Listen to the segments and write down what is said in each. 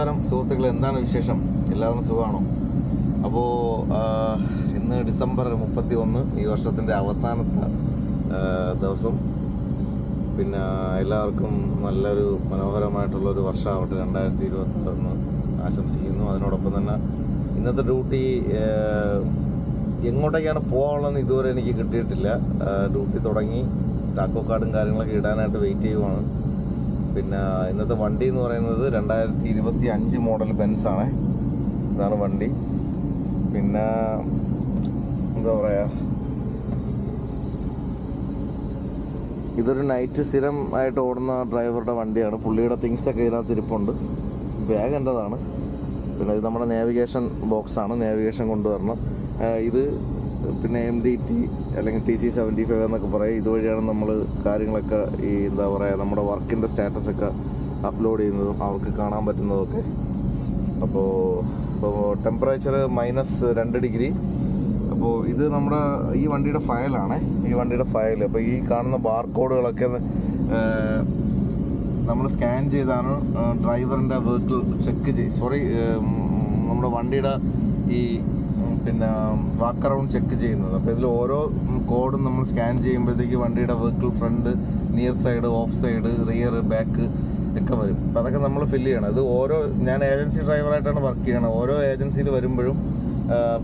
നമസ്കാരം. സുഹൃത്തുക്കൾ എന്താണ് വിശേഷം? എല്ലാവരും സുഖമാണോ? അപ്പോൾ ഇന്ന് ഡിസംബർ മുപ്പത്തി ഒന്ന് ഈ വർഷത്തിന്റെ അവസാനത്തെ ദിവസം. പിന്നെ എല്ലാവർക്കും നല്ലൊരു മനോഹരമായിട്ടുള്ളൊരു വർഷമാവട്ടെ. രണ്ടായിരത്തി ഇരുപത്തൊന്ന് ആശംസിക്കുന്നു. അതിനോടൊപ്പം തന്നെ ഇന്നത്തെ ഡ്യൂട്ടി എങ്ങോട്ടേക്കാണ് പോകാനുള്ളതെന്ന് ഇതുവരെ എനിക്ക് കിട്ടിയിട്ടില്ല. ഡ്യൂട്ടി തുടങ്ങി ടാക്കോ കാർഡും കാര്യങ്ങളൊക്കെ ഇടാനായിട്ട് വെയിറ്റ് ചെയ്യുവാണ്. പിന്നെ ഇന്നത്തെ വണ്ടി എന്ന് പറയുന്നത് രണ്ടായിരത്തി ഇരുപത്തി അഞ്ച് മോഡൽ ബെൻസാണ് ഇതാണ് വണ്ടി. പിന്നെ എന്താ പറയാ? ഇതൊരു നൈറ്റ് സ്ഥിരം ആയിട്ട് ഓടുന്ന ഡ്രൈവറുടെ വണ്ടിയാണ്. പുള്ളിയുടെ തിങ്സ് ഒക്കെ ഇതിനകത്ത് ഇരിപ്പുണ്ട്. ബാഗ് എന്റെതാണ് പിന്നെ ഇത് നമ്മുടെ നാവിഗേഷൻ ബോക്സാണ് നാവിഗേഷൻ കൊണ്ടുവരണം. ഇത് പിന്നെ എം ഡി ടി അല്ലെങ്കിൽ ടി സി സെവന്റി ഫൈവ് എന്നൊക്കെ പറയും. ഇതുവഴിയാണ് നമ്മൾ കാര്യങ്ങളൊക്കെ ഈ എന്താ പറയുക നമ്മുടെ വർക്കിന്റെ സ്റ്റാറ്റസൊക്കെ അപ്ലോഡ് ചെയ്യുന്നതും അവർക്ക് കാണാൻ പറ്റുന്നതൊക്കെ. അപ്പോൾ ഇപ്പോൾ ടെമ്പറേച്ചർ മൈനസ് രണ്ട് ഡിഗ്രി അപ്പോൾ ഇത് നമ്മുടെ ഈ വണ്ടിയുടെ ഫയലാണ് ഈ വണ്ടിയുടെ ഫയൽ അപ്പോൾ ഈ കാണുന്ന ബാർകോഡുകളൊക്കെ നമ്മൾ സ്കാൻ ചെയ്താണ് ഡ്രൈവറിന്റെ വെഹിക്കിൾ ചെക്ക് ചെയ്ത് സോറി നമ്മുടെ വണ്ടിയുടെ ഈ പിന്നെ വാക്ക് അറൗണ്ട് ചെക്ക് ചെയ്യുന്നത്. അപ്പോൾ ഇതിൽ ഓരോ കോഡും നമ്മൾ സ്കാൻ ചെയ്യുമ്പോഴത്തേക്ക് വണ്ടിയുടെ vehicle front near side off side rear back ഒക്കെ വരും. അപ്പോൾ അതൊക്കെ നമ്മൾ ഫില്ല് ചെയ്യണം. ഇത് ഓരോ ഞാൻ ഏജൻസി ഡ്രൈവറായിട്ടാണ് വർക്ക് ചെയ്യണത്. ഓരോ ഏജൻസിയിൽ വരുമ്പോഴും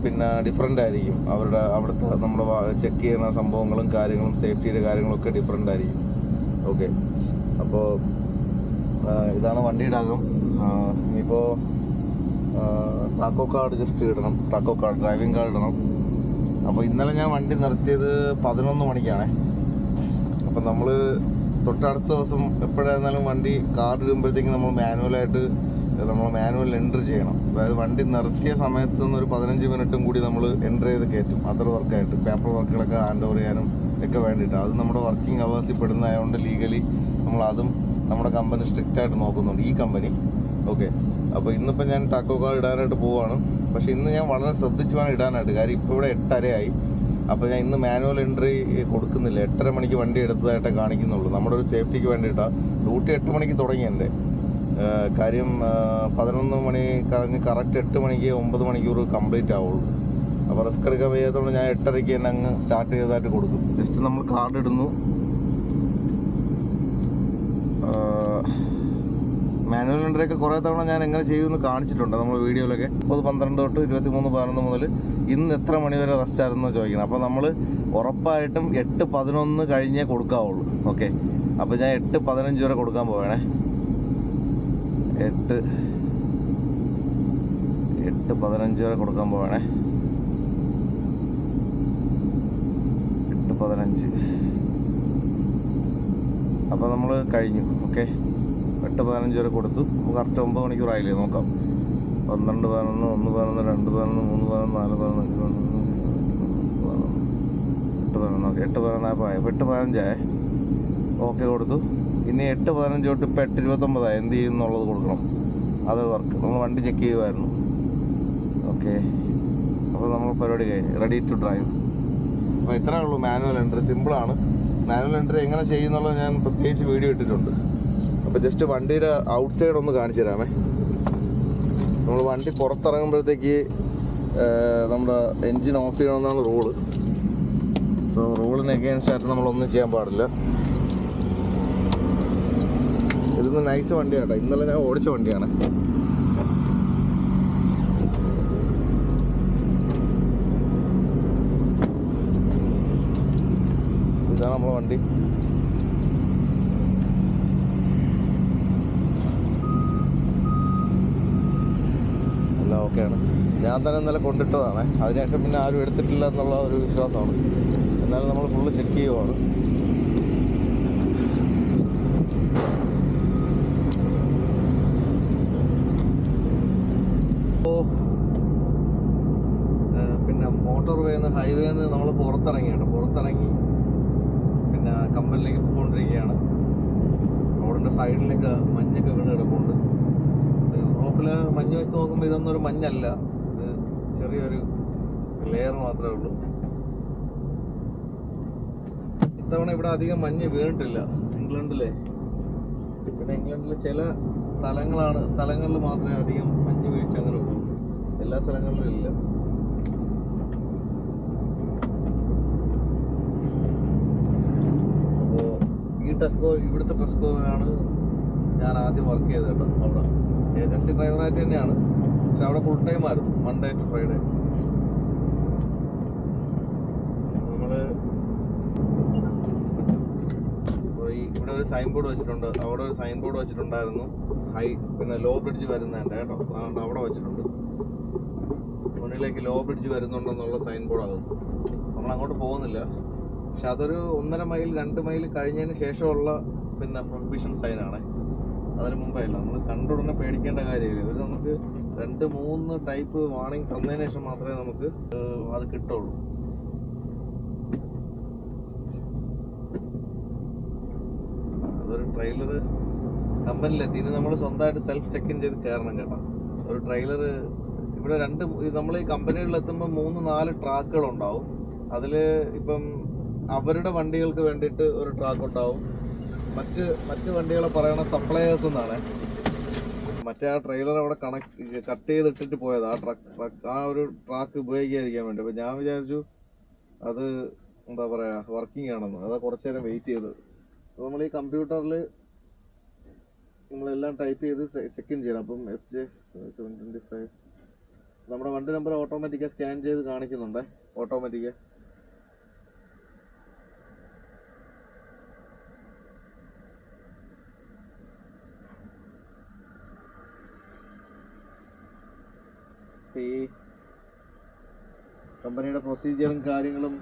പിന്നെ ഡിഫറെന്റ് ആയിരിക്കും. അവരുടെ അവിടുത്തെ നമ്മൾ ചെക്ക് ചെയ്യുന്ന സംഭവങ്ങളും കാര്യങ്ങളും സേഫ്റ്റിയുടെ കാര്യങ്ങളും ഒക്കെ ഡിഫറെന്റ് ആയിരിക്കും. ഓക്കെ അപ്പോൾ ഇതാണ് വണ്ടിയുടെ അകം. ഇനിയിപ്പോൾ ടാക്കോ കാർഡ് ജസ്റ്റ് ഇടണം. ടാക്കോ കാർഡ് ഡ്രൈവിംഗ് കാർഡ് ഇടണം. അപ്പോൾ ഇന്നലെ ഞാൻ വണ്ടി നിർത്തിയത് പതിനൊന്ന് മണിക്കാണേ. അപ്പം നമ്മൾ തൊട്ടടുത്ത ദിവസം എപ്പോഴായിരുന്നാലും വണ്ടി കാർഡ് ഇടുമ്പോഴത്തേക്കും നമ്മൾ മാനുവലായിട്ട് നമ്മൾ മാനുവൽ എൻട്രി ചെയ്യണം. അതായത് വണ്ടി നിർത്തിയ സമയത്ത് നിന്ന് ഒരു പതിനഞ്ച് മിനിറ്റും കൂടി നമ്മൾ എൻട്രി ചെയ്ത് കയറ്റും. അതർ വർക്കായിട്ട് പേപ്പർ വർക്കുകളൊക്കെ ഹാൻഡ് ഓവർ ചെയ്യാനും ഒക്കെ വേണ്ടിയിട്ട്. അത് നമ്മുടെ വർക്കിംഗ് അവേഴ്സിൽ പെടുന്നതായതുകൊണ്ട് ലീഗലി നമ്മൾ അതും നമ്മുടെ കമ്പനി സ്ട്രിക്റ്റ് ആയിട്ട് നോക്കുന്നുണ്ട്. ഈ കമ്പനി ഓക്കെ അപ്പോൾ ഇന്നിപ്പോൾ ഞാൻ ടാക്കോ കാർഡ് ഇടാനായിട്ട് പോവാണ്. പക്ഷേ ഇന്ന് ഞാൻ വളരെ ശ്രദ്ധിച്ച് വേണം ഇടാനായിട്ട്. കാര്യം ഇപ്പോൾ ഇവിടെ എട്ടരയായി. അപ്പോൾ ഞാൻ ഇന്ന് മാനുവൽ എൻട്രി കൊടുക്കുന്നില്ല. എട്ടര മണിക്ക് വണ്ടി എടുത്തതായിട്ട് കാണിക്കുന്നുള്ളൂ. നമ്മുടെ ഒരു സേഫ്റ്റിക്ക് വേണ്ടിയിട്ടാണ് ഡ്യൂട്ടി എട്ട് മണിക്ക് തുടങ്ങി എന്റെ. കാര്യം പതിനൊന്ന് മണി കഴിഞ്ഞ് കറക്റ്റ് എട്ട് മണിക്ക് ഒമ്പത് മണിക്കൂർ കംപ്ലീറ്റ് ആവുള്ളൂ. അപ്പോൾ റിസ്ക് എടുക്കാൻ വയ്യാത്തതുകൊണ്ട് ഞാൻ എട്ടരയ്ക്ക് തന്നെ അങ്ങ് സ്റ്റാർട്ട് ചെയ്തതായിട്ട് കൊടുക്കും. ജസ്റ്റ് നമ്മൾ കാർഡ് ഇടുന്നു. മാനുവൽ എൻട്രിയൊക്കെ കുറേ തവണ ഞാൻ എങ്ങനെ ചെയ്യുമെന്ന് കാണിച്ചിട്ടുണ്ട്. നമ്മൾ വീഡിയോയിലൊക്കെ മുപ്പത് പന്ത്രണ്ട് തൊട്ട് ഇരുപത്തി മൂന്ന് പതിനൊന്ന് മുതൽ ഇന്ന് എത്ര മണി വരെ റെസ്റ്റ് ആയിരുന്നു ചോദിക്കണം. അപ്പോൾ നമ്മൾ ഉറപ്പായിട്ടും എട്ട് പതിനൊന്ന് കഴിഞ്ഞേ കൊടുക്കാവുള്ളൂ. ഓക്കെ അപ്പോൾ ഞാൻ എട്ട് പതിനഞ്ച് വരെ കൊടുക്കാൻ പോവേണേ. എട്ട് എട്ട് പതിനഞ്ച് വരെ കൊടുക്കാൻ പോവേണേ. എട്ട് പതിനഞ്ച്. അപ്പോൾ നമ്മൾ കഴിഞ്ഞു. ഓക്കെ എട്ട് പതിനഞ്ച് വരെ കൊടുത്തു. കറക്റ്റ് ഒമ്പത് മണിക്കൂറായില്ലേ നോക്കാം. പന്ത്രണ്ട് പതിനൊന്ന് ഒന്ന് പതിനൊന്ന് രണ്ട് പതിനൊന്ന് മൂന്ന് പതിനൊന്ന് നാല് പതിനൊന്ന് അഞ്ച് പതിനൊന്ന് എട്ട് പതിനൊന്ന്. ഓക്കെ എട്ട് പതിനൊന്നായപ്പോൾ ആയി? അപ്പോൾ എട്ട് പതിനഞ്ചായേ ഓക്കെ കൊടുത്തു. ഇനി എട്ട് പതിനഞ്ച് തൊട്ട് ഇപ്പോൾ എട്ട് ഇരുപത്തൊമ്പതായി എന്ത് ചെയ്യുന്നുള്ളത് കൊടുക്കണം. അത് വർക്ക്. നമ്മൾ വണ്ടി ചെക്ക് ചെയ്യുമായിരുന്നു ഓക്കെ. അപ്പോൾ നമ്മൾ പരിപാടി കഴിഞ്ഞു. റെഡി ടു ഡ്രൈവ് അപ്പോൾ ഇത്രയേ ഉള്ളൂ. മാനുവൽ എൻട്രി സിമ്പിളാണ് മാനുവൽ എൻട്രി എങ്ങനെ ചെയ്യുന്നുള്ളത് ഞാൻ പ്രത്യേകിച്ച് വീഡിയോ ഇട്ടിട്ടുണ്ട്. അപ്പോൾ ജസ്റ്റ് വണ്ടിയുടെ ഔട്ട് സൈഡ് ഒന്ന് കാണിച്ചു തരാമേ. നമ്മൾ വണ്ടി പുറത്തിറങ്ങുമ്പോഴത്തേക്ക് നമ്മുടെ എൻജിൻ ഓഫ് ചെയ്യണമെന്നാണ് റൂൾ സോ റൂളിന് എഗെയിൻസ്റ്റ് ആയിട്ട് നമ്മളൊന്നും ചെയ്യാൻ പാടില്ല. ഇതൊന്ന് നൈസ് വണ്ടിയാട്ടോ. ഇന്നലെ ഞാൻ ഓടിച്ച വണ്ടിയാണ്. ഇതാണ് നമ്മളെ വണ്ടി. എല്ലാം ഓക്കെയാണ് ഞാൻ തന്നെ ഇന്നലെ കൊണ്ടിട്ടതാണ്. അതിനുശേഷം പിന്നെ ആരും എടുത്തിട്ടില്ല എന്നുള്ള ഒരു വിശ്വാസമാണ്. എന്നാലും നമ്മൾ ഫുള്ള് ചെക്ക് ചെയ്യുവാണ് ഓ ഏഹ് പിന്നെ മോട്ടോർ വേന്ന് ഹൈവേന്ന് നമ്മൾ പുറത്തിറങ്ങിയാണ് പുറത്തിറങ്ങി പിന്നെ കമ്പനിലേക്ക് പോയിക്കൊണ്ടിരിക്കുകയാണ് റോഡിന്റെ സൈഡിലൊക്കെ മഞ്ഞൊക്കെ വീണ് കിടപ്പുണ്ട് യൂറോപ്പിൽ മഞ്ഞ് വെച്ച് ഒരു മഞ്ഞല്ല. ഇത് ചെറിയൊരു ലെയർ മാത്രമേ ഉള്ളൂ. ഇത്തവണ ഇവിടെ അധികം മഞ്ഞ് വീണിട്ടില്ല. ഇംഗ്ലണ്ടിലെ. പിന്നെ ഇംഗ്ലണ്ടിലെ ചില സ്ഥലങ്ങളാണ് സ്ഥലങ്ങളിൽ മാത്രമേ അധികം മഞ്ഞ് വീഴ്ച അങ്ങനെ ഉള്ളൂ. എല്ലാ സ്ഥലങ്ങളിലും ഇല്ല. അപ്പോൾ ഈ ടെസ്കോ ഇവിടുത്തെ ടെസ്കോയിലാണ് ഞാൻ ആദ്യം വർക്ക് ചെയ്തത് കേട്ടോ അവിടെ. ഏജൻസി ഡ്രൈവറായിട്ട് തന്നെയാണ്. പക്ഷെ അവിടെ ഫുൾ ടൈം ആയിരുന്നു മൺഡേ ടു ഫ്രൈഡേ നമ്മൾ ഇവിടെ ഒരു സൈൻ ബോർഡ് വെച്ചിട്ടുണ്ട്. അവിടെ ഒരു സൈൻ ബോർഡ് വെച്ചിട്ടുണ്ടായിരുന്നു. ഹൈ പിന്നെ ലോ ബ്രിഡ്ജ് വരുന്നതിന്റെ കേട്ടോ. അതുകൊണ്ട് അവിടെ വെച്ചിട്ടുണ്ട്. മുന്നിലേക്ക് ലോ ബ്രിഡ്ജ് വരുന്നുണ്ടെന്നുള്ള സൈൻ ബോർഡ് അത്. നമ്മൾ അങ്ങോട്ട് പോകുന്നില്ല. പക്ഷെ അതൊരു ഒന്നര മൈൽ രണ്ട് മൈൽ കഴിഞ്ഞതിന് ശേഷമുള്ള പിന്നെ പ്രൊഹിബിഷൻ സൈനാണ് അതിന് മുമ്പേ അല്ല നമ്മൾ കണ്ട ഉടനെ പേടിക്കേണ്ട കാര്യമില്ല. ഇവർ നമുക്ക് രണ്ട് മൂന്ന് ടൈപ്പ് വാണിംഗ് തന്നതിന് ശേഷം മാത്രമേ നമുക്ക് അത് കിട്ടുള്ളൂ. അതൊരു ട്രെയിലർ കമ്പനിയിലെത്തി ഇനി നമ്മൾ സ്വന്തമായിട്ട് സെൽഫ് ചെക്ക് ഇൻ ചെയ്ത് കയറണം കേട്ടോ. ഒരു ട്രെയിലർ ഇവിടെ രണ്ട് നമ്മൾ ഈ കമ്പനികളിൽ എത്തുമ്പോൾ മൂന്ന് നാല് ട്രാക്കുകൾ ഉണ്ടാവും അതിൽ ഇപ്പം അവരുടെ വണ്ടികൾക്ക് വേണ്ടിയിട്ട് ഒരു ട്രാക്ക് ഉണ്ടാവും. മറ്റ് മറ്റ് വണ്ടികളെ പറയണ സപ്ലയേഴ്സ് എന്നാണ്. മറ്റേ ആ ട്രെയിലർ അവിടെ കണക്ട് കട്ട് ചെയ്തിട്ടിട്ട് പോയത്. ആ ട്രക്ക് ട്രക്ക് ആ ഒരു ട്രാക്ക് ഉപയോഗിക്കാതിരിക്കാൻ വേണ്ടി. അപ്പൊ ഞാൻ വിചാരിച്ചു അത് എന്താ പറയാ വർക്കിംഗ് ആണെന്ന്. അതാ കുറച്ച് നേരം വെയിറ്റ് ചെയ്തത്. നമ്മൾ ഈ കമ്പ്യൂട്ടറിൽ നമ്മളെല്ലാം ടൈപ്പ് ചെയ്ത് ചെക്ക് ഇൻ ചെയ്യണം. അപ്പം F J seven twenty five നമ്മുടെ വണ്ടി നമ്പർ ഓട്ടോമാറ്റിക്കായി സ്കാൻ ചെയ്ത് കാണിക്കുന്നുണ്ട്? ഓട്ടോമാറ്റിക്കായി ഈ കമ്പനിയുടെ പ്രൊസീജിയറും കാര്യങ്ങളും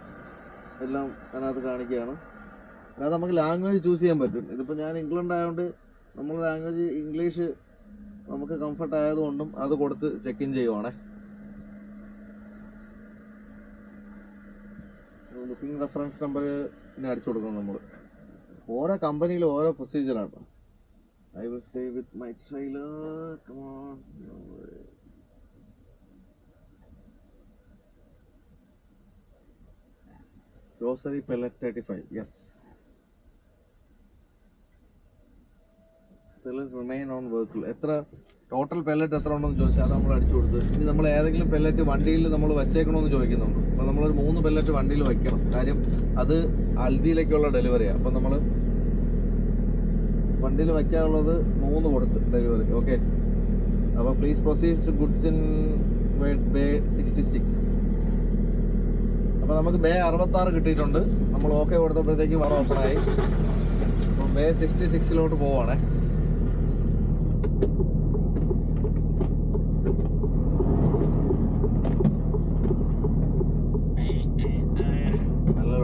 എല്ലാം അതിനകത്ത് കാണിക്കുകയാണ്. അല്ലാതെ നമുക്ക് ലാംഗ്വേജ് ചൂസ് ചെയ്യാൻ പറ്റും. ഇതിപ്പോൾ ഞാൻ ഇംഗ്ലണ്ട് ആയതുകൊണ്ട് നമ്മൾ ലാംഗ്വേജ് ഇംഗ്ലീഷ് നമുക്ക് കംഫർട്ട് ആയതുകൊണ്ടും അത് കൊടുത്ത് ചെക്ക് ഇൻ ചെയ്യുവാണേ. ബുക്കിംഗ് റെഫറൻസ് നമ്പർ പിന്നെ അടിച്ചു കൊടുക്കണം നമ്മൾ ഓരോ കമ്പനിയിലും ഓരോ പ്രൊസീജിയറാണ് I will stay with my trailer grocery pallet thirty five yes remain on vehicle എത്ര ടോട്ടൽ പെല്ലറ്റ് എത്ര ഉണ്ടെന്ന് ചോദിച്ചാൽ നമ്മൾ അടിച്ചു കൊടുത്ത്. ഇനി നമ്മൾ ഏതെങ്കിലും പെല്ലറ്റ് വണ്ടിയിൽ നമ്മൾ വെച്ചേക്കണമെന്ന് ചോദിക്കുന്നുണ്ട്. അപ്പോൾ നമ്മളൊരു മൂന്ന് പെല്ലറ്റ് വണ്ടിയിൽ വയ്ക്കണം കാര്യം അത് അൽദിയിലേക്കുള്ള ഡെലിവറിയാണ് അപ്പം നമ്മൾ വണ്ടിയിൽ വയ്ക്കാനുള്ളത് മൂന്ന് കൊടുത്ത് ഡെലിവറി ഓക്കെ അപ്പോൾ please proceeds goods in where's bay sixty six അപ്പോൾ നമുക്ക് ബേ അറുപത്താറ് കിട്ടിയിട്ടുണ്ട്. നമ്മൾ ഓക്കെ കൊടുത്തപ്പോഴത്തേക്ക് വേറെ ഓപ്പൺ ആയി. അപ്പം ബേ സിക്സ്റ്റി സിക്സിലോട്ട് പോവാണേ. നല്ല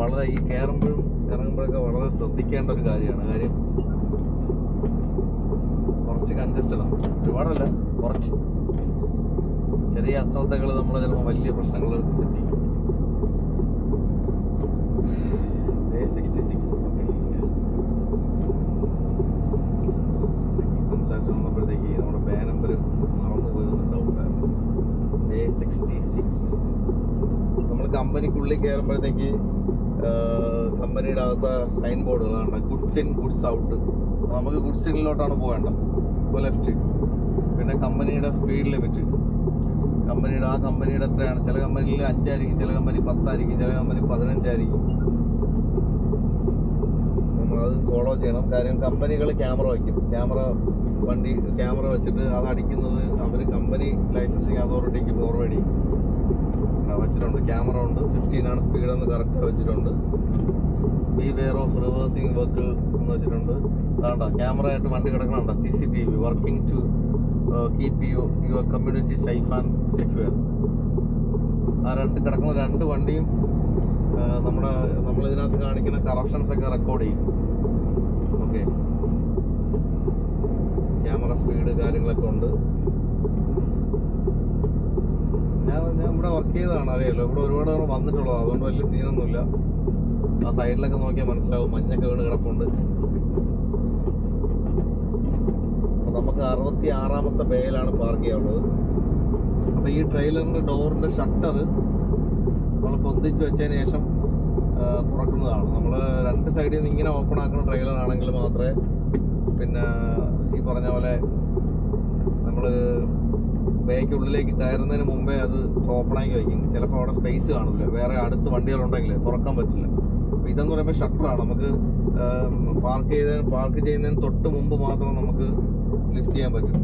വളരെ ഈ വളരെ ശ്രദ്ധിക്കേണ്ട ഒരു കാര്യമാണ്. കാര്യം കുറച്ച് കൺജസ്റ്റഡാണ് ഒരുപാടല്ല. കുറച്ച്. ചെറിയ അശ്രദ്ധകൾ നമ്മൾ ചിലപ്പോൾ വലിയ പ്രശ്നങ്ങൾ എത്തിക്കും സിക്സ്റ്റി സിക്സ് സംസാരിച്ചു വന്നപ്പോഴത്തേക്ക് നമ്മുടെ ബേ നമ്പർ മറന്നു പോയതെന്ന് ഡൗട്ടായിരുന്നു എ സിക്സ്റ്റി സിക്സ് നമ്മൾ കമ്പനിക്കുള്ളിൽ കയറുമ്പോഴത്തേക്ക് കമ്പനിയുടെ അകത്ത സൈൻ ബോർഡുകളാണ് ഗുഡ്സ് ഇൻ ഗുഡ്സ് ഔട്ട് നമുക്ക് ഗുഡ്സ് ഇന്നിലോട്ടാണ് പോകേണ്ടത് ഇപ്പോൾ ലെഫ്റ്റ് പിന്നെ കമ്പനിയുടെ സ്പീഡ് ലിമിറ്റ് കമ്പനിയുടെ ആ കമ്പനിയുടെ എത്രയാണ്? ചില കമ്പനിയിൽ അഞ്ചായിരിക്കും ചില കമ്പനി പത്തായിരിക്കും ചില കമ്പനി പതിനഞ്ചായിരിക്കും. നമ്മളത് ഫോളോ ചെയ്യണം. കാര്യം കമ്പനികൾ ക്യാമറ വയ്ക്കും. ക്യാമറ വണ്ടി ക്യാമറ വെച്ചിട്ട് അത് അടിക്കുന്നത് അവർ കമ്പനി ലൈസൻസിങ് അതോറിറ്റിക്ക് ഫോർവേഡ് ചെയ്യും. വെച്ചിട്ടുണ്ട്. ക്യാമറ ഉണ്ട്. ഫിഫ്റ്റീൻ ആണ് സ്പീഡ് കറക്റ്റ് വെച്ചിട്ടുണ്ട്. ഈ വെയർ ഓഫ് റിവേഴ്സിങ് വർക്ക് എന്ന് വെച്ചിട്ടുണ്ട്. അതാണ്ട ക്യാമറ ആയിട്ട് വണ്ടി കിടക്കണുണ്ട് C C T V working to keep you your community safe and secure ആ രണ്ട് കിടക്കുന്ന രണ്ട് വണ്ടിയും നമ്മുടെ നമ്മളിതിനകത്ത് കാണിക്കുന്ന കറപ്ഷൻസ് ഒക്കെ റെക്കോർഡ് ചെയ്യും. ഓക്കെ ക്യാമറ സ്പീഡ് കാര്യങ്ങളൊക്കെ ഉണ്ട്. ഞാൻ ഞാൻ ഇവിടെ വർക്ക് ചെയ്തതാണ് അറിയാലോ. ഇവിടെ ഒരുപാട് തവണ വന്നിട്ടുള്ളത്. അതുകൊണ്ട് വലിയ സീനൊന്നുമില്ല ആ സൈഡിലൊക്കെ നോക്കിയാൽ മനസ്സിലാവും. മഞ്ഞൊക്കെ വീണ് കിടപ്പുണ്ട് അപ്പൊ നമുക്ക് അറുപത്തി ആറാമത്തെ ബേയിലാണ് പാർക്ക് ചെയ്യാനുള്ളത്. അപ്പോൾ ഈ ട്രെയിലറിന്റെ ഡോറിന്റെ ഷട്ടർ നമ്മൾ പൊന്തിച്ച് വെച്ചതിന് ശേഷം തുറക്കുന്നതാണ്. നമ്മൾ രണ്ട് സൈഡിൽ നിന്ന് ഇങ്ങനെ ഓപ്പൺ ആക്കുന്ന ട്രെയിലർ ആണെങ്കിൽ മാത്രമേ പിന്നെ ഈ പറഞ്ഞ പോലെ നമ്മൾ ബേക്ക് ഉള്ളിലേക്ക് കയറുന്നതിന് മുമ്പേ അത് ഓപ്പൺ ആക്കി വയ്ക്കും ചിലപ്പോൾ അവിടെ സ്പേസ് കാണില്ല വേറെ അടുത്ത് വണ്ടികളുണ്ടെങ്കിൽ തുറക്കാൻ പറ്റില്ല. അപ്പോൾ ഇതെന്ന് പറയുമ്പോൾ ഷട്ടറാണ് നമുക്ക് പാർക്ക് ചെയ്ത പാർക്ക് ചെയ്യുന്നതിന് തൊട്ട് മുമ്പ് മാത്രം നമുക്ക് ലിഫ്റ്റ് ചെയ്യാൻ പറ്റും.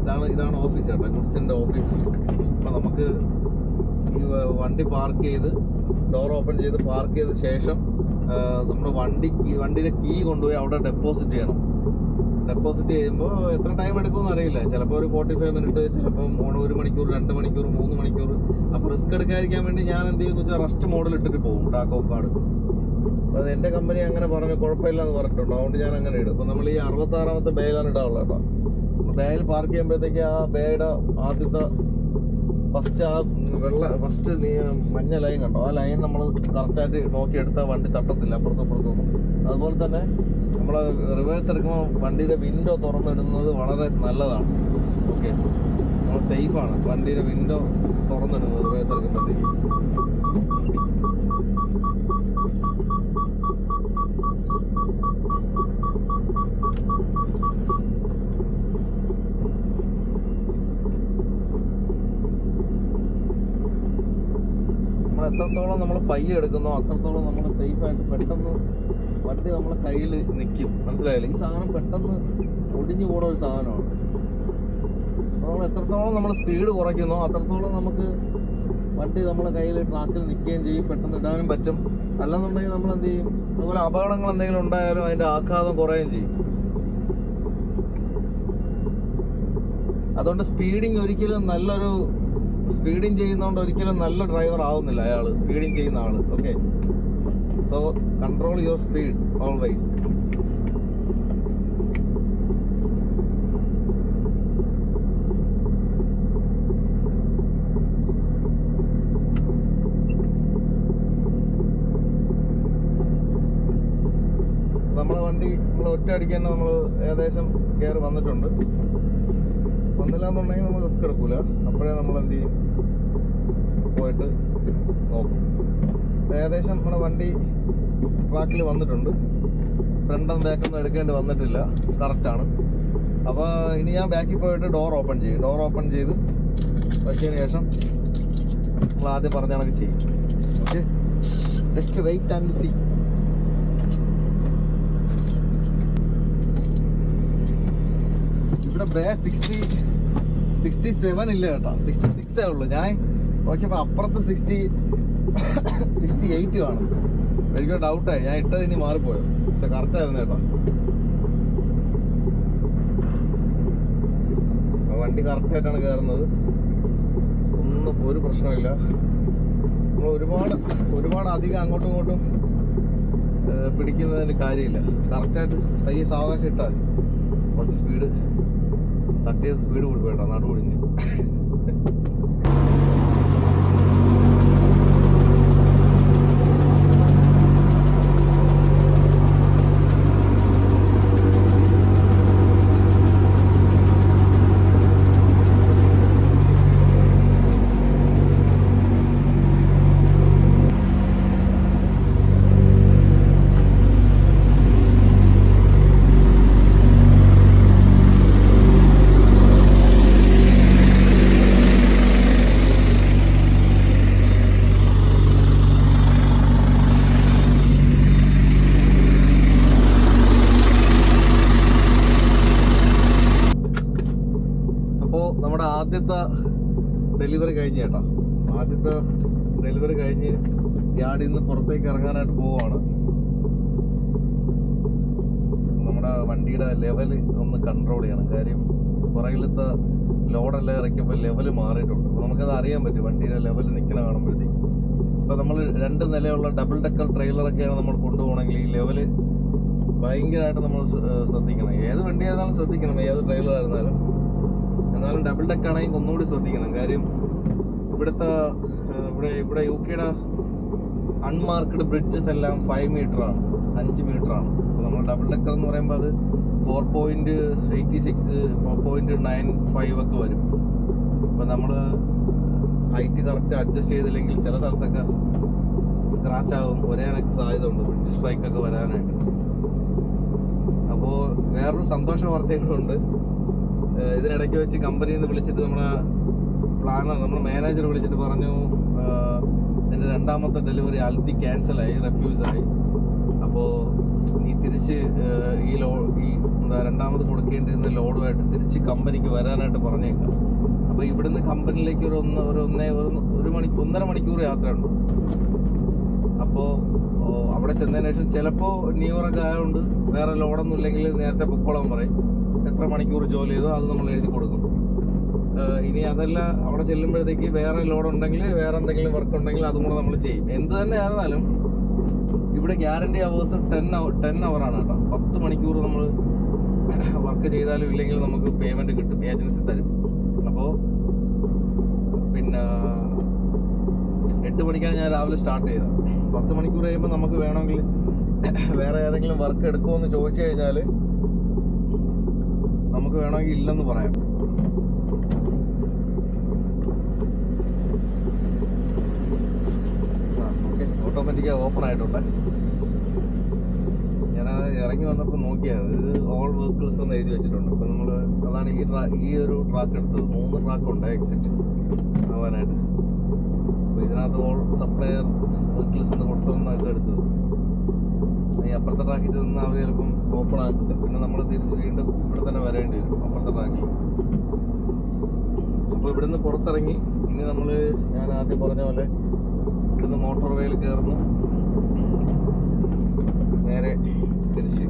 ഇതാണ് ഇതാണ് ഓഫീസ് കേട്ടോ. ഓഫീസ് അപ്പൊ നമുക്ക് ഈ വണ്ടി പാർക്ക് ചെയ്ത് ഡോർ ഓപ്പൺ ചെയ്ത് പാർക്ക് ചെയ്ത ശേഷം നമ്മുടെ വണ്ടി വണ്ടിയുടെ കീ കൊണ്ടുപോയി അവിടെ ഡെപ്പോസിറ്റ് ചെയ്യണം. ഡെപ്പോസിറ്റ് ചെയ്യുമ്പോൾ എത്ര ടൈം എടുക്കുമെന്ന് അറിയില്ല. ചിലപ്പോൾ ഒരു ഫോർട്ടി ഫൈവ് മിനിറ്റ് ചിലപ്പോൾ ഒരു മണിക്കൂർ രണ്ട് മണിക്കൂർ മൂന്ന് മണിക്കൂർ. അപ്പോൾ റിസ്ക് എടുക്കാതിരിക്കാൻ വേണ്ടി ഞാൻ എന്ത് ചെയ്യുന്നു വെച്ചാൽ റസ്റ്റ് മോഡൽ ഇട്ടിട്ട് പോകും. ടാക്കോ കാർഡ് അത് എന്റെ കമ്പനി അങ്ങനെ പറഞ്ഞു. കുഴപ്പമില്ല എന്ന് പറഞ്ഞിട്ടുണ്ട്. അതുകൊണ്ട് ഞാൻ അങ്ങനെ ഇടും. അപ്പോൾ നമ്മൾ ഈ അറുപത്താറാമത്തെ ബേയിലാണ് ഇടാനുള്ളത് കേട്ടോ. ബേയിൽ പാർക്ക് ചെയ്യുമ്പോഴത്തേക്ക് ആ ബേയുടെ ആദ്യത്തെ ഫസ്റ്റ് ആ വെള്ള ഫസ്റ്റ് നീ മഞ്ഞ ലൈൻ കണ്ടോ? ആ ലൈൻ നമ്മൾ കറക്റ്റായിട്ട് നോക്കിയെടുത്താൽ വണ്ടി തട്ടത്തില്ല. അപ്പുറത്തും അപ്പുറത്തും അതുപോലെ തന്നെ നമ്മൾ റിവേഴ്സ് എടുക്കുമ്പോൾ വണ്ടിയുടെ വിൻഡോ തുറന്നിടുന്നത് വളരെ നല്ലതാണ്. ഓക്കെ നമ്മൾ സേഫാണ് വണ്ടിയുടെ വിൻഡോ തുറന്നിടുന്നത് റിവേഴ്സ് എടുക്കുമ്പോഴത്തേക്ക്. എത്രത്തോളം നമ്മൾ പയ്യെ എടുക്കുന്നോ അത്രത്തോളം നമ്മൾ സേഫ് ആയിട്ട് പെട്ടെന്ന് വണ്ടി നമ്മളെ കയ്യിൽ നിൽക്കും മനസ്സിലായില്ലേ? ഈ സാധനം പെട്ടെന്ന് ഒടിഞ്ഞു പോണ ഒരു സാധനമാണ്. നമ്മൾ എത്രത്തോളം നമ്മൾ സ്പീഡ് കുറയ്ക്കുന്നോ അത്രത്തോളം നമുക്ക് വണ്ടി നമ്മളെ കയ്യിൽ ട്രാക്കിൽ നിൽക്കുകയും ചെയ്യും പെട്ടെന്ന് ഇടാനും പറ്റും. അല്ലെന്നുണ്ടെങ്കിൽ നമ്മൾ എന്ത് ചെയ്യും? അതുപോലെ അപകടങ്ങൾ എന്തെങ്കിലും ഉണ്ടായാലും അതിന്റെ ആഘാതം കുറയുകയും ചെയ്യും. അതുകൊണ്ട് സ്പീഡിങ് ഒരിക്കലും നല്ലൊരു സ്പീഡിങ് ചെയ്യുന്നതുകൊണ്ട് ഒരിക്കലും നല്ല ഡ്രൈവർ ആവുന്നില്ല അയാൾ സ്പീഡിങ് ചെയ്യുന്ന ആൾ okay so control your speed always നമ്മളെ വണ്ടി നമ്മൾ ഒറ്റ അടിക്ക് നമ്മൾ ഏകദേശം കയറി വന്നിട്ടുണ്ട്. വന്നില്ല എന്നുണ്ടെങ്കിൽ നമ്മൾ റിസ്ക് എടുക്കൂല. അപ്പോഴേ നമ്മൾ എന്ത് ചെയ്യും? പോയിട്ട് നോക്കും. ഏകദേശം നമ്മുടെ വണ്ടി ട്രാക്കിൽ വന്നിട്ടുണ്ട്. ഫ്രണ്ടും ബാക്കൊന്നും എടുക്കേണ്ടി വന്നിട്ടില്ല. കറക്റ്റാണ് അപ്പോൾ ഇനി ഞാൻ ബാക്കിൽ പോയിട്ട് ഡോർ ഓപ്പൺ ചെയ്യും. ഡോർ ഓപ്പൺ ചെയ്ത് വെച്ചതിന് ശേഷം നമ്മൾ ആദ്യം പറഞ്ഞ കണക്ക് ചെയ്യും. Okay just wait and see ഇവിടെ ബേ സിക്സ്റ്റി സിക്സ്റ്റി സെവൻ ഇല്ല കേട്ടോ. സിക്സ്റ്റി സിക്സേ ഉള്ളൂ. ഞാൻ നോക്കിയപ്പോൾ അപ്പുറത്ത് സിക്സ്റ്റി സിക്സ്റ്റി എയ്റ്റ് കാണും എനിക്ക് ഡൗട്ടായി ഞാൻ ഇട്ടത് ഇനി മാറിപ്പോയോ? പക്ഷെ കറക്റ്റ് ആയിരുന്നു കേട്ടോ. വണ്ടി കറക്റ്റായിട്ടാണ് കയറുന്നത്. ഒന്നും ഒരു പ്രശ്നമില്ല നമ്മൾ ഒരുപാട് ഒരുപാട് അധികം അങ്ങോട്ടും ഇങ്ങോട്ടും പിടിക്കുന്നതിന് കാര്യമില്ല. കറക്റ്റായിട്ട് പയ്യെ സാവകാശം ഇട്ടാൽ മതി. കുറച്ച് സ്പീഡ് തട്ടിയത് സ്പീഡ് കൂടി പോയിട്ടോ നടു അപ്പോൾ നമ്മുടെ ആദ്യത്തെ ഡെലിവറി കഴിഞ്ഞ് കേട്ടോ ആദ്യത്തെ ഡെലിവറി കഴിഞ്ഞ് യാർഡിൽ നിന്ന് പുറത്തേക്ക് ഇറങ്ങാനായിട്ട് പോവാണ് നമ്മുടെ വണ്ടിയുടെ ലെവൽ ഒന്ന് കൺട്രോൾ ചെയ്യണം. കാര്യം പുറകിലത്തെ ലോഡെല്ലാം ഇറക്കിയപ്പോൾ ലെവൽ മാറിയിട്ടുണ്ട്. അപ്പോൾ നമുക്കത് അറിയാൻ പറ്റും. വണ്ടിയുടെ ലെവൽ നിൽക്കണ കാണുമ്പോഴത്തേക്ക്. ഇപ്പോൾ നമ്മൾ രണ്ട് നിലയുള്ള ഡബിൾ ഡെക്കർ ട്രെയിലറൊക്കെയാണ് നമ്മൾ കൊണ്ടുപോകണമെങ്കിൽ ഈ ലെവൽ ഭയങ്കരമായിട്ട് നമ്മൾ ശ്ര- ശ്രദ്ധിക്കണം. ഏത് വണ്ടിയായിരുന്നാലും ശ്രദ്ധിക്കണം. ഏത് ട്രെയിലർ ആയിരുന്നാലും. എന്നാലും ഡബിൾ ഡെക്ക് ആണെങ്കിൽ ഒന്നുകൂടി ശ്രദ്ധിക്കണം. കാര്യം ഇവിടുത്തെ ഇവിടെ ഇവിടെ യു കെയുടെ അൺമാർക്ക്ഡ് ബ്രിഡ്ജസ് എല്ലാം ഫൈവ് മീറ്റർ ആണ്. അഞ്ച് അപ്പോൾ നമ്മൾ ഡബിൾ ഡെക്കർ എന്ന് പറയുമ്പോൾ അത് four point eighty six four point nine five ഒക്കെ വരും. അപ്പോൾ നമ്മൾ ഹൈറ്റ് കറക്റ്റ് അഡ്ജസ്റ്റ് ചെയ്തില്ലെങ്കിൽ ചില സ്ഥലത്തൊക്കെ സ്ക്രാച്ച് ആകും ഒരേനൊക്കെ സാധ്യത ഉണ്ട് ബ്രിഡ്ജ് സ്ട്രൈക്കൊക്കെ വരാനായിട്ട്. അപ്പോൾ വേറൊരു സന്തോഷ വാർത്തകളുണ്ട്. ഇതിനിടയ്ക്ക് വെച്ച് കമ്പനിയിൽ നിന്ന് വിളിച്ചിട്ട് നമ്മുടെ പ്ലാനർ നമ്മുടെ മാനേജർ വിളിച്ചിട്ട് പറഞ്ഞു എന്റെ രണ്ടാമത്തെ ഡെലിവറി ആൽത്തി ക്യാൻസലായി റെഫ്യൂസായി അപ്പോൾ ഈ തിരിച്ച് ഈ ലോ ഈ എന്താ രണ്ടാമത് കൊടുക്കേണ്ടിരുന്ന ലോഡുമായിട്ട് തിരിച്ച് കമ്പനിക്ക് വരാനായിട്ട് പറഞ്ഞേക്കാം. അപ്പോൾ ഇവിടുന്ന് കമ്പനിയിലേക്ക് ഒരു ഒന്ന് ഒരു ഒന്നേ ഒരു ഒരു മണി ഒന്നര മണിക്കൂർ യാത്രയുണ്ട് അപ്പോൾ അവിടെ ചെന്നതിന് ശേഷം ചിലപ്പോൾ ന്യൂ ആയതുകൊണ്ട് വേറെ ലോഡൊന്നും ഇല്ലെങ്കിൽ നേരത്തെ പൊക്കോളം പറയും. എത്ര മണിക്കൂർ ജോലി ചെയ്തോ അത് നമ്മൾ എഴുതി കൊടുക്കും. ഇനി അതല്ല അവിടെ ചെല്ലുമ്പോഴത്തേക്ക് വേറെ ലോഡ് ഉണ്ടെങ്കിൽ വേറെ എന്തെങ്കിലും വർക്ക് ഉണ്ടെങ്കിൽ അതും കൂടെ നമ്മൾ ചെയ്യും. എന്ത് തന്നെ ആയിരുന്നാലും ഇവിടെ guarantee hours ten hour ten ആണ് കേട്ടോ. പത്ത് മണിക്കൂർ നമ്മൾ വർക്ക് ചെയ്താലും ഇല്ലെങ്കിൽ നമുക്ക് പേയ്മെന്റ് കിട്ടും. ഏജൻസി തരും. അപ്പോൾ പിന്നെ എട്ട് മണിക്കാണ് ഞാൻ രാവിലെ സ്റ്റാർട്ട് ചെയ്തത്. പത്ത് മണിക്കൂർ കഴിയുമ്പോൾ നമുക്ക് വേണമെങ്കിൽ വേറെ ഏതെങ്കിലും വർക്ക് എടുക്കുമോ എന്ന് ചോദിച്ചു കഴിഞ്ഞാൽ നമുക്ക് വേണമെങ്കിൽ ഇല്ലെന്ന് പറയാം. ഓക്കെ ഓട്ടോമാറ്റിക്കാ ഓപ്പൺ ആയിട്ടുണ്ട്. ഞാൻ ഇറങ്ങി വന്നപ്പോൾ നോക്കിയത് ഇത് ഓൾ വെഹിക്കിൾസ് എന്ന് എഴുതി വെച്ചിട്ടുണ്ട്. അപ്പോൾ നമ്മൾ അതാണ് ഈ ട്രാ ഈ ഒരു ട്രാക്ക് എടുത്തത്. മൂന്ന് ട്രാക്ക് ഉണ്ട് എക്സിറ്റ് ആവാനായിട്ട്. അപ്പോൾ ഇതിനകത്ത് ഓൾ സപ്ലയർ വെഹിക്കിൾസ് എന്ന് കൊടുത്തതെന്നൊക്കെ എടുത്തത്. ഈ അപ്പുറത്തെ ട്രാക്കിൽ നിന്ന് അവർ ചിലപ്പം ഓപ്പൺ ആക്കില്ല പിന്നെ നമ്മൾ തിരിച്ച് വീണ്ടും ഇവിടെ തന്നെ വരേണ്ടി വരും അപ്പുറത്തെ ട്രാക്കിൽ അപ്പോൾ ഇവിടുന്ന് പുറത്തിറങ്ങി. ഇനി നമ്മൾ ഞാൻ ആദ്യം പറഞ്ഞ പോലെ ഇവിടുന്ന് മോട്ടോർ വേയിൽ കയറുന്നു നേരെ തിരിച്ച്.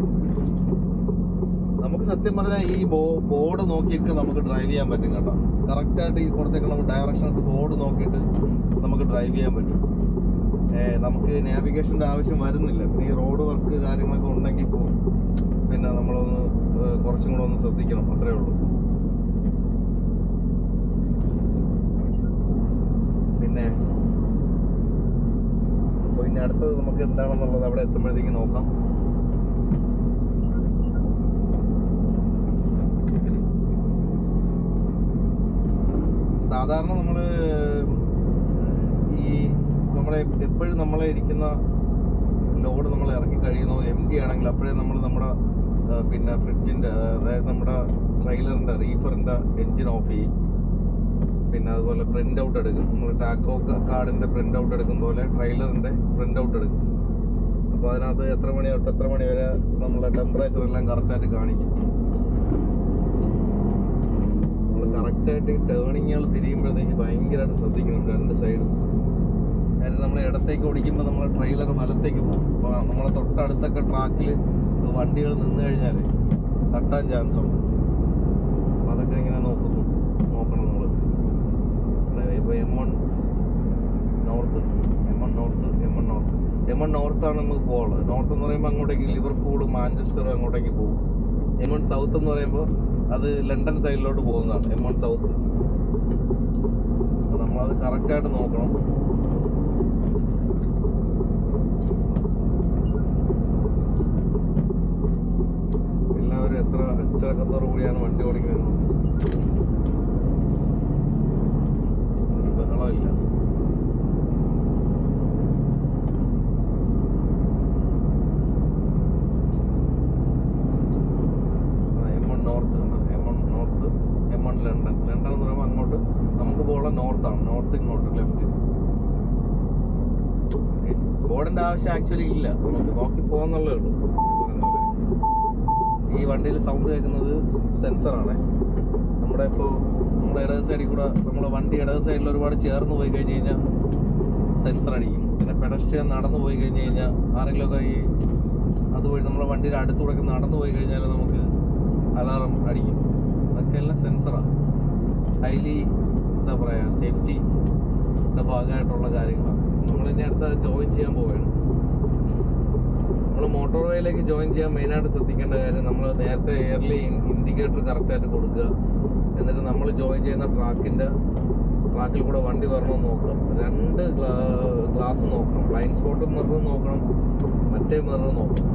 നമുക്ക് സത്യം പറഞ്ഞാൽ ഈ ബോർഡ് നോക്കിയൊക്കെ നമുക്ക് ഡ്രൈവ് ചെയ്യാൻ പറ്റും കേട്ടോ. കറക്റ്റായിട്ട് ഈ കൊടുത്തേക്കുന്ന ഡയറക്ഷൻസ് ബോർഡ് നോക്കിയിട്ട് നമുക്ക് ഡ്രൈവ് ചെയ്യാൻ പറ്റും. നമുക്ക് നാവിഗേഷന്റെ ആവശ്യം വരുന്നില്ല. പിന്നെ ഈ റോഡ് വർക്ക് കാര്യങ്ങളൊക്കെ ഉണ്ടെങ്കിൽ പോകും പിന്നെ നമ്മളൊന്ന് കുറച്ചും കൂടെ ഒന്ന് ശ്രദ്ധിക്കണം. അത്രേ ഉള്ളൂ. പിന്നെ ഇനി അടുത്തത് നമുക്ക് എന്താണെന്നുള്ളത് അവിടെ എത്തുമ്പോഴത്തേക്ക് നോക്കാം. സാധാരണ നമ്മൾ ഈ നമ്മളെ എപ്പോഴും നമ്മളെ ഇരിക്കുന്ന ലോഡ് നമ്മൾ ഇറക്കി കഴിയുന്നു. എം ടി ആണെങ്കിൽ അപ്പോഴേ നമ്മൾ നമ്മുടെ പിന്നെ ഫ്രിഡ്ജിന്റെ അതായത് നമ്മുടെ ട്രെയിലറിന്റെ റീഫറിന്റെ എൻജിൻ ഓഫ് ചെയ്യും. പിന്നെ അതുപോലെ പ്രിന്റ് ഔട്ട് എടുക്കും. നമ്മൾ ടാക്കോ കാർഡിന്റെ പ്രിന്റ് ഔട്ട് എടുക്കും പോലെ ട്രെയിലറിന്റെ പ്രിന്റ് ഔട്ട് എടുക്കും. അപ്പോൾ അതിനകത്ത് എത്ര മണി തൊട്ട് എത്ര മണി വരെ നമ്മളെ ടെമ്പറേച്ചർ എല്ലാം കറക്റ്റായിട്ട് കാണിക്കും. നമ്മൾ കറക്റ്റായിട്ട് ടേണിങ്ങുകൾ തിരിയുമ്പോഴത്തേക്ക് ഭയങ്കരമായിട്ട് ശ്രദ്ധിക്കണം രണ്ട് സൈഡും കാര്യം നമ്മൾ ഇടത്തേക്ക് ഓടിക്കുമ്പോൾ നമ്മൾ ട്രെയിലർ വലത്തേക്ക് പോകും അപ്പോൾ നമ്മളെ തൊട്ടടുത്തൊക്കെ ട്രാക്കിൽ വണ്ടികൾ നിന്ന് കഴിഞ്ഞാൽ തട്ടാൻ ചാൻസ് ഉണ്ട് അപ്പോൾ അതൊക്കെ ഇങ്ങനെ നോക്കുന്നു നോക്കണം നമ്മൾ ഇപ്പോൾ M one north M one north M one north M one നോർത്താണ് നമുക്ക് പോകുള്ളത് നോർത്ത് എന്ന് പറയുമ്പോൾ അങ്ങോട്ടേക്ക് ലിവർപൂൾ മാഞ്ചസ്റ്റർ അങ്ങോട്ടേക്ക് പോകും. എം വൺ സൗത്ത് എന്ന് പറയുമ്പോൾ അത് ലണ്ടൻ സൈഡിലോട്ട് പോകുന്നതാണ്. എം വൺ സൗത്ത് നമ്മളത് കറക്റ്റായിട്ട് നോക്കണം. എല്ലാവരും എത്ര അച്ചടക്കത്തോടു കൂടിയാണ് വണ്ടി ഓടിക്കുന്നത് ഒരു ബഹളമില്ല M one north M one north M one London London എന്ന് പറയുമ്പോൾ അങ്ങോട്ട് നമുക്ക് പോകാനുള്ള നോർത്താണ് നോർത്ത് ഇങ്ങോട്ട് ലെഫ്റ്റ് ബോർഡിന്റെ ആവശ്യം ആക്ച്വലി ഇല്ല. നമുക്ക് നോക്കി പോകാന്നുള്ളേ ഉള്ളൂ. ഈ വണ്ടിയിൽ സൗണ്ട് കേൾക്കുന്നത് സെൻസറാണ് നമ്മുടെ ഇപ്പോൾ നമ്മുടെ ഇടത് സൈഡിൽ കൂടെ നമ്മുടെ വണ്ടി ഇടത് സൈഡിൽ ഒരുപാട് ചേർന്ന് പോയി കഴിഞ്ഞ് കഴിഞ്ഞാൽ സെൻസർ അടിക്കും. പിന്നെ പെഡസ്ട്രിയൻ നടന്നു പോയി കഴിഞ്ഞ് കഴിഞ്ഞാൽ ആരെങ്കിലുമൊക്കെ ഈ അതുവഴി നമ്മുടെ വണ്ടിയുടെ അടുത്തൂടെ നടന്നു പോയി കഴിഞ്ഞാൽ നമുക്ക് അലാറം അടിക്കും. അതൊക്കെ എല്ലാം സെൻസറാണ് ഹൈലി എന്താ പറയുക സേഫ്റ്റിയുടെ ഭാഗമായിട്ടുള്ള കാര്യങ്ങളാണ് അടുത്ത ജോയിൻ ചെയ്യാൻ പോവുകയാണ്? നമ്മൾ മോട്ടോർ വേയിലേക്ക് ജോയിൻ ചെയ്യാൻ മെയിനായിട്ട് ശ്രദ്ധിക്കേണ്ട കാര്യം നമ്മൾ നേരത്തെ എയർലി ഇൻഡിക്കേറ്റർ കറക്റ്റായിട്ട് കൊടുക്കുക. എന്നിട്ട് നമ്മൾ ജോയിൻ ചെയ്യുന്ന ട്രാക്കിന്റെ ട്രാക്കിൽ കൂടെ വണ്ടി വരണമെന്ന് നോക്കുക. രണ്ട് ഗ്ലാസ് നോക്കണം. ബ്ലൈൻഡ് സ്പോട്ട് മിറർ നോക്കണം. മറ്റേ മിറർ നോക്കണം.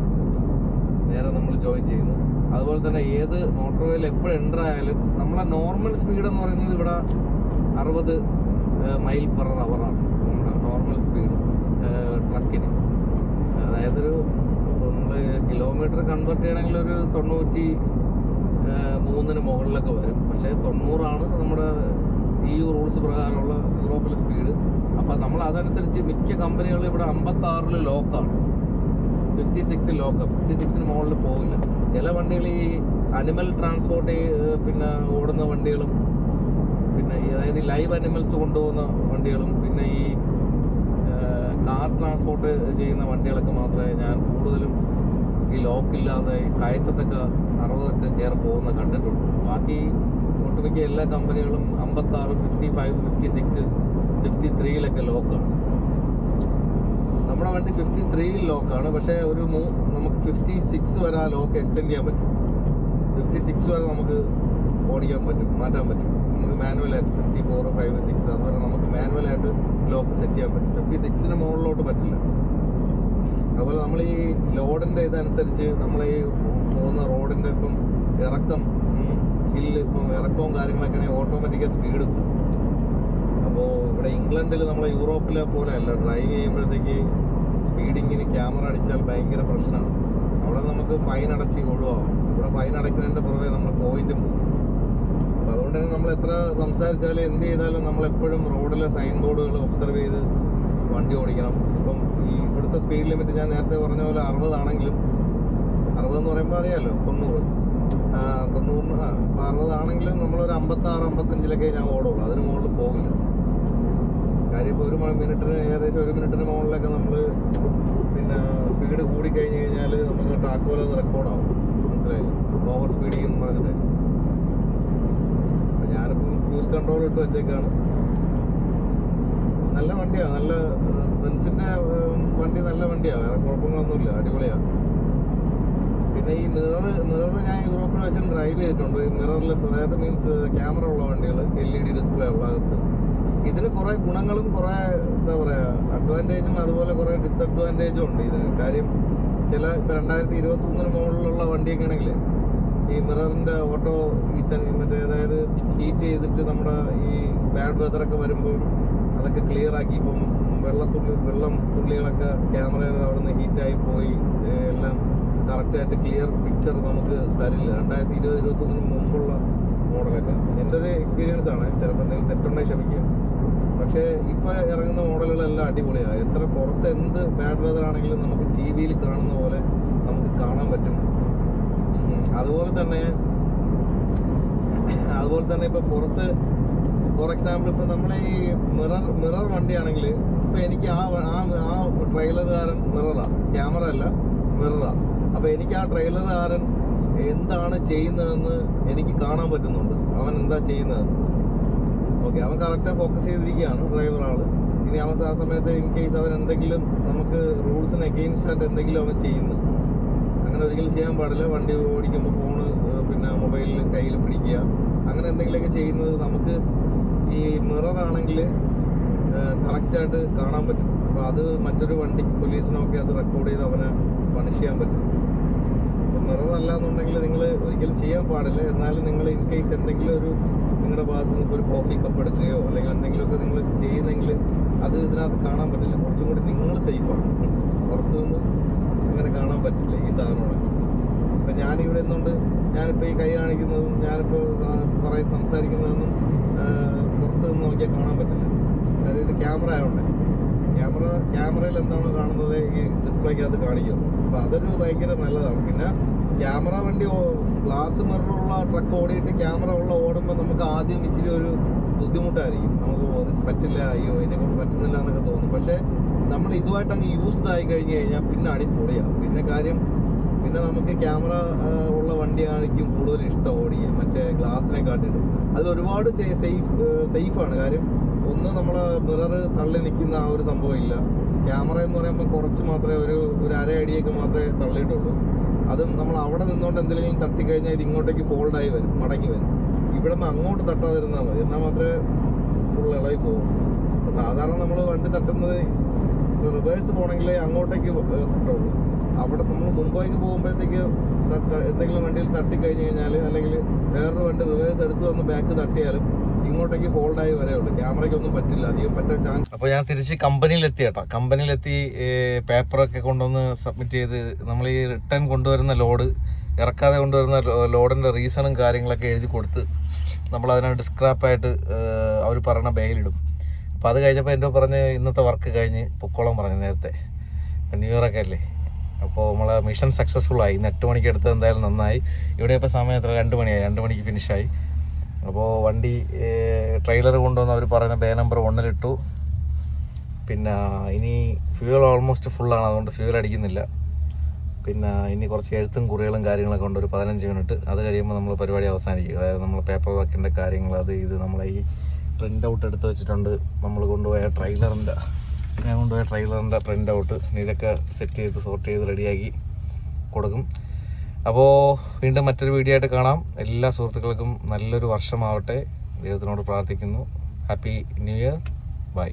നേരെ നമ്മൾ ജോയിൻ ചെയ്യുന്നു. അതുപോലെ തന്നെ ഏത് മോട്ടോർ വേയിൽ എപ്പോഴും എന്റർ ആയാലും നമ്മളെ നോർമൽ സ്പീഡ് എന്ന് പറയുന്നത് ഇവിടെ അറുപത് മൈൽ പെർ അവറാണ് നോർമൽ സ്പീഡ് ട്രക്കിന് അതായത് ഒരു നമ്മൾ കിലോമീറ്റർ കൺവേർട്ട് ചെയ്യണമെങ്കിൽ ഒരു തൊണ്ണൂറ്റി മൂന്നിന് മുകളിലൊക്കെ വരും. പക്ഷേ തൊണ്ണൂറാണ് നമ്മുടെ ഈ റൂൾസ് പ്രകാരമുള്ള യൂറോപ്പിലെ സ്പീഡ് അപ്പോൾ നമ്മൾ അതനുസരിച്ച് മിക്ക കമ്പനികളും ഇവിടെ അമ്പത്താറിൽ ലോക്കാണ് ഫിഫ്റ്റി സിക്സ് ലോക്ക് ഫിഫ്റ്റി സിക്സിന് മുകളിൽ പോകില്ല ചില വണ്ടികൾ ഈ അനിമൽ ട്രാൻസ്പോർട്ട് പിന്നെ ഓടുന്ന വണ്ടികളും പിന്നെ ഈ അതായത് ലൈവ് അനിമൽസ് കൊണ്ടുപോകുന്ന വണ്ടികളും പിന്നെ ഈ കാർ ട്രാൻസ്പോർട്ട് ചെയ്യുന്ന വണ്ടികളൊക്കെ മാത്രമേ ഞാൻ കൂടുതലും ഈ ലോക്കില്ലാതെ കയറ്റത്തൊക്കെ അറുപതൊക്കെ കയറി പോകുന്ന കണ്ടിട്ടുണ്ട്. ബാക്കി ഒട്ടുമിക്ക എല്ലാ കമ്പനികളും അമ്പത്താറ് fifty five fifty six fifty ത്രീയിലൊക്കെ ലോക്കാണ് നമ്മുടെ വണ്ടി ഫിഫ്റ്റി ത്രീയിൽ ലോക്കാണ് പക്ഷേ ഒരു മൂ നമുക്ക് ഫിഫ്റ്റി സിക്സ് വരെ ആ ലോക്ക് എക്സ്റ്റെൻഡ് ചെയ്യാൻ പറ്റും. ഫിഫ്റ്റി സിക്സ് വരെ നമുക്ക് ഓടിക്കാൻ പറ്റും മാറ്റാൻ പറ്റും. നമുക്ക് മാനുവലായിട്ട് ഫിഫ്റ്റി ഫോർ ഫൈവ് സിക്സ് അതുവരെ നമുക്ക് മാനുവലായിട്ട് ലോക്ക് സെറ്റ് ചെയ്യാൻ പറ്റും. ഫിഫ്റ്റി സിക്സിന് മുകളിലോട്ട് പറ്റില്ല. അതുപോലെ നമ്മൾ ഈ ലോഡിന്റെ ഇതനുസരിച്ച് നമ്മൾ ഈ പോകുന്ന റോഡിന്റെ ഇപ്പം ഇറക്കം ഹില്ല് ഇപ്പം ഇറക്കവും കാര്യങ്ങളൊക്കെ ആണെങ്കിൽ ഓട്ടോമാറ്റിക്കായി സ്പീഡ് അപ്പോൾ ഇവിടെ ഇംഗ്ലണ്ടിൽ നമ്മൾ യൂറോപ്പിലെ പോലെ അല്ല ഡ്രൈവ് ചെയ്യുമ്പോഴത്തേക്ക് സ്പീഡിങ്ങിന് ക്യാമറ അടിച്ചാൽ ഭയങ്കര പ്രശ്നമാണ് അവിടെ നമുക്ക് ഫൈൻ അടച്ച് ഒഴിവാകും ഇവിടെ ഫൈൻ അടയ്ക്കുന്നതിന്റെ പുറമെ നമ്മൾ പോയിന്റും അപ്പോൾ അതുകൊണ്ട് തന്നെ നമ്മൾ എത്ര സംസാരിച്ചാലും എന്ത് ചെയ്താലും നമ്മളെപ്പോഴും റോഡിലെ സൈൻ ബോർഡുകൾ ഒബ്സർവ് ചെയ്ത് വണ്ടി ഓടിക്കണം. ഇവിടുത്തെ സ്പീഡ് ലിമിറ്റ് ഞാൻ നേരത്തെ പറഞ്ഞ പോലെ അറുപതാണെങ്കിലും അറുപതെന്ന് പറയുമ്പോൾ അറിയാമല്ലോ തൊണ്ണൂറ്. തൊണ്ണൂറിന് ആ അപ്പോൾ അറുപതാണെങ്കിലും നമ്മളൊരു അമ്പത്താറ് അമ്പത്തഞ്ചിലൊക്കെ ഞാൻ ഓടുള്ളൂ. അതിന് മുകളിൽ പോകില്ല. കാര്യം ഇപ്പോൾ ഒരു മിനിറ്റിന് ഏകദേശം ഒരു മിനിറ്റിന് മുകളിലൊക്കെ നമ്മൾ പിന്നെ സ്പീഡ് കൂടി കഴിഞ്ഞ് കഴിഞ്ഞാൽ നമുക്ക് ട്രാക്കോലെ ഒന്ന് റെക്കോർഡാവും മനസ്സിലായില്ലേ? ഓവർ സ്പീഡ് എന്ന് പറഞ്ഞിട്ട്. ഞാനിപ്പം ക്രൂസ് കൺട്രോൾ ഇട്ട് വെച്ചേക്കാണ്. നല്ല വണ്ടിയാണ് നല്ല ബെൻസിന്റെ വണ്ടി നല്ല വണ്ടിയാണ് വേറെ കുഴപ്പങ്ങളൊന്നുമില്ല. അടിപൊളിയാണ് പിന്നെ ഈ മിറർ മിറർ ഞാൻ യൂറോപ്പിൽ വെച്ച് ഡ്രൈവ് ചെയ്തിട്ടുണ്ട്. മിറർലെസ് അതായത് മീൻസ് ക്യാമറ ഉള്ള വണ്ടികൾ എൽ ഇ ഡി ഡിസ്പ്ലേ ഉള്ള അകത്ത് ഇതിന് കുറേ ഗുണങ്ങളും കുറേ എന്താ പറയുക അഡ്വാന്റേജും അതുപോലെ കുറേ ഡിസഡ്വാന്റേജും ഉണ്ട് ഇതിന്. കാര്യം ചില ഇപ്പം രണ്ടായിരത്തി ഇരുപത്തി ഒന്നിന് മുകളിലുള്ള വണ്ടിയൊക്കെ ആണെങ്കിൽ ഈ മിററിന്റെ ഓട്ടോ ഈ മറ്റേ അതായത് ഹീറ്റ് ചെയ്തിട്ട് നമ്മുടെ ഈ ബാഡ് വെതറൊക്കെ വരുമ്പോൾ അതൊക്കെ ക്ലിയർ ആക്കി ഇപ്പം വെള്ളത്തുള്ളി വെള്ളം തുള്ളികളൊക്കെ ക്യാമറയിൽ അവിടുന്ന് ഹീറ്റ് ഹീറ്റായി പോയി. എല്ലാം കറക്റ്റായിട്ട് ക്ലിയർ പിക്ചർ നമുക്ക് തരില്ല. രണ്ടായിരത്തി ഇരുപത് ഇരുപത്തൊന്നിന് മുമ്പുള്ള മോഡലൊക്കെ എന്റെ ഒരു എക്സ്പീരിയൻസ് ആണ്. ചിലപ്പോൾ എന്തെങ്കിലും തെറ്റുണ്ടെങ്കിൽ ക്ഷമിക്കുക പക്ഷേ ഇപ്പോൾ ഇറങ്ങുന്ന മോഡലുകളെല്ലാം അടിപൊളിയാണ് എത്ര പുറത്ത് എന്ത് ബാഡ് വെതർ ആണെങ്കിലും നമുക്ക് ടി വിയിൽ കാണുന്ന പോലെ നമുക്ക് കാണാൻ പറ്റും. അതുപോലെ തന്നെ അതുപോലെ തന്നെ ഇപ്പോൾ പുറത്ത് ഫോർ എക്സാമ്പിൾ ഇപ്പോൾ നമ്മളെ ഈ മിറർ മിറർ വണ്ടിയാണെങ്കിൽ ഇപ്പോൾ എനിക്ക് ആ ആ ആ ട്രെയിലറുകാരൻ മിററാ. ക്യാമറ അല്ല മിററാ. അപ്പോൾ എനിക്ക് ആ ട്രെയിലറുകാരൻ എന്താണ് ചെയ്യുന്നതെന്ന് എനിക്ക് കാണാൻ പറ്റുന്നുണ്ട്. അവൻ എന്താ ചെയ്യുന്നത്? ഓക്കെ അവൻ കറക്റ്റായി ഫോക്കസ് ചെയ്തിരിക്കുകയാണ് ഡ്രൈവർ ആൾ ഇനി അവൻ ആ സമയത്ത് ഇൻ കേസ് അവൻ എന്തെങ്കിലും നമുക്ക് റൂൾസിന് അഗെയിൻസ്റ്റ് ആയിട്ട് എന്തെങ്കിലും അവൻ ചെയ്യുന്നു. അങ്ങനെ ഒരിക്കലും ചെയ്യാൻ പാടില്ല. വണ്ടി ഓടിക്കുമ്പോൾ ഫോണ് പിന്നെ മൊബൈലിൽ കയ്യിൽ പിടിക്കുക. അങ്ങനെ എന്തെങ്കിലുമൊക്കെ ചെയ്യുന്നത് നമുക്ക് ഈ മിറർ ആണെങ്കിൽ കറക്റ്റായിട്ട് കാണാൻ പറ്റും. അപ്പോൾ അത് മറ്റൊരു വണ്ടി പോലീസിനൊക്കെ അത് റെക്കോർഡ് ചെയ്ത് അവനെ പണിഷ് ചെയ്യാൻ പറ്റും. അപ്പോൾ മിറർ അല്ല എന്നുണ്ടെങ്കിൽ നിങ്ങൾ ഒരിക്കലും ചെയ്യാൻ പാടില്ല. എന്നാലും നിങ്ങൾ ഇൻ കേസ് എന്തെങ്കിലും ഒരു നിങ്ങളുടെ ഭാഗത്ത് നിന്ന് ഒരു കോഫി കപ്പ് എടുക്കുകയോ അല്ലെങ്കിൽ എന്തെങ്കിലുമൊക്കെ നിങ്ങൾ ചെയ്യുന്നെങ്കിൽ അത് ഇതിനകത്ത് കാണാൻ പറ്റില്ല. കുറച്ചും കൂടി നിങ്ങൾ സേഫാണ് പുറത്തു നിന്ന് അങ്ങനെ കാണാൻ പറ്റില്ല ഈ സാധനങ്ങളൊക്കെ അപ്പം ഞാനിവിടെ നിന്നുകൊണ്ട് ഞാനിപ്പോൾ ഈ കൈ കാണിക്കുന്നതും ഞാനിപ്പോൾ പറയും സംസാരിക്കുന്നതൊന്നും പുറത്ത് നിന്ന് നോക്കിയാൽ കാണാൻ പറ്റില്ല. കാര്യം ഇത് ക്യാമറ ആയതുകൊണ്ട് ക്യാമറ ക്യാമറയിൽ എന്താണോ കാണുന്നത് ഈ ഡിസ്പ്ലേക്കകത്ത് കാണിക്കും. അപ്പം അതൊരു ഭയങ്കര നല്ലതാണ്. പിന്നെ ക്യാമറ വണ്ടി ഗ്ലാസ് മിററുള്ള ട്രക്ക് ഓടിയിട്ട് ക്യാമറ ഉള്ള ഓടുമ്പോൾ നമുക്ക് ആദ്യം ഇച്ചിരി ഒരു ബുദ്ധിമുട്ടായിരിക്കും. നമുക്ക് അത് പറ്റില്ല അയ്യോ ഇതിനെ കൊണ്ട് പറ്റുന്നില്ല എന്നൊക്കെ തോന്നും. പക്ഷേ നമ്മൾ ഇതുമായിട്ട് അങ്ങ് യൂസ്ഡ് ആയി കഴിഞ്ഞ് കഴിഞ്ഞാൽ പിന്നെ അടിപൊളിയാവും. പിന്നെ കാര്യം പിന്നെ നമുക്ക് ക്യാമറ ഉള്ള വണ്ടിയായിരിക്കും കൂടുതൽ ഇഷ്ടം ഓടിക്കാൻ. മറ്റേ ഗ്ലാസിനെ കാട്ടിയിട്ട് അതിൽ ഒരുപാട് സേഫ് സേഫാണ്. കാര്യം ഒന്ന് നമ്മൾ മിറർ തള്ളി നിൽക്കുന്ന ആ ഒരു സംഭവം ഇല്ല ക്യാമറ എന്ന് പറയുമ്പോൾ കുറച്ച് മാത്രമേ ഒരു ഒരു അര അടിയൊക്കെ മാത്രമേ തള്ളിയിട്ടുള്ളൂ. അതും നമ്മൾ അവിടെ നിന്നുകൊണ്ട് എന്തെങ്കിലും തട്ടിക്കഴിഞ്ഞാൽ ഇത് ഇങ്ങോട്ടേക്ക് ഫോൾഡായി വരും മടങ്ങി വരും. ഇവിടെ നിന്ന് അങ്ങോട്ട് തട്ടാതിരുന്നാൽ മതി. എന്നാൽ മാത്രമേ ഫുൾ ഇളകി പോകും സാധാരണ നമ്മൾ വണ്ടി തട്ടുന്നത് റിവേഴ്സ് പോകണമെങ്കിൽ അങ്ങോട്ടേക്ക് തട്ടുള്ളൂ. അവിടെ നമ്മൾ മുമ്പേക്ക് പോകുമ്പോഴത്തേക്ക് എന്തെങ്കിലും വണ്ടിയിൽ തട്ടിക്കഴിഞ്ഞ് കഴിഞ്ഞാൽ അല്ലെങ്കിൽ വേറൊരു വണ്ടി റിവേഴ്സ് എടുത്ത് വന്ന് ബാക്ക് തട്ടിയാലും ഇങ്ങോട്ടേക്ക് ഫോൾഡ് ആയി വരേ ക്യാമറയ്ക്ക് ഒന്നും പറ്റില്ല അധികം പറ്റാൻ ചാൻസ് അപ്പോൾ ഞാൻ തിരിച്ച് കമ്പനിയിലെത്തി കേട്ടോ. കമ്പനിയിലെത്തി പേപ്പറൊക്കെ കൊണ്ടുവന്ന് സബ്മിറ്റ് ചെയ്ത് നമ്മൾ ഈ റിട്ടേൺ കൊണ്ടുവരുന്ന ലോഡ് ഇറക്കാതെ കൊണ്ടുവരുന്ന ലോഡിന്റെ റീസണും കാര്യങ്ങളൊക്കെ എഴുതി കൊടുത്ത് നമ്മൾ അതിനെ ഡിസ്ക്രാപ്പായിട്ട് അവർ പറയുന്ന ബെയിലിടും അപ്പോൾ അത് കഴിഞ്ഞപ്പോൾ എന്റെ പറഞ്ഞ് ഇന്നത്തെ വർക്ക് കഴിഞ്ഞ് പൊക്കോളം പറഞ്ഞു നേരത്തെ. ന്യൂ ഇയർ ഒക്കെ അല്ലേ? അപ്പോൾ നമ്മൾ മിഷൻ സക്സസ്ഫുൾ ആയി. ഇന്ന് എട്ട് മണിക്ക് എടുത്തത് എന്തായാലും നന്നായി. ഇവിടെ ഇപ്പോൾ സമയം എത്ര? രണ്ട് മണിയായി. രണ്ട് മണിക്ക് ഫിനിഷായി അപ്പോൾ വണ്ടി ട്രെയിലർ കൊണ്ടുവന്ന് അവർ പറയുന്ന ബേ നമ്പർ ഒന്നിലിട്ടു പിന്നെ ഇനി ഫ്യൂൽ ഓൾമോസ്റ്റ് ഫുള്ളാണ് അതുകൊണ്ട് ഫ്യൂൽ അടിക്കുന്നില്ല. പിന്നെ ഇനി കുറച്ച് എഴുത്തും കുറികളും കാര്യങ്ങളൊക്കെ ഉണ്ട്. ഒരു പതിനഞ്ച് മിനിറ്റ് അത് കഴിയുമ്പോൾ നമ്മൾ പരിപാടി അവസാനിക്കും. അതായത് നമ്മൾ പേപ്പർ വർക്കിന്റെ കാര്യങ്ങൾ അത് ഇത് നമ്മളെ ഈ പ്രിന്റ് ഔട്ട് എടുത്ത് വെച്ചിട്ടുണ്ട്. നമ്മൾ കൊണ്ടുപോയ ട്രെയിലറിന്റെ ഞാൻ കൊണ്ടുപോയ ട്രെയിലറിന്റെ പ്രിന്റ് ഔട്ട് ഇതൊക്കെ സെറ്റ് ചെയ്ത് സോർട്ട് ചെയ്ത് റെഡിയാക്കി കൊടുക്കും. അപ്പോൾ വീണ്ടും മറ്റൊരു വീഡിയോ ആയിട്ട് കാണാം. എല്ലാ സുഹൃത്തുക്കൾക്കും നല്ലൊരു വർഷമാവട്ടെ. ദൈവത്തിനോട് പ്രാർത്ഥിക്കുന്നു. Happy new year by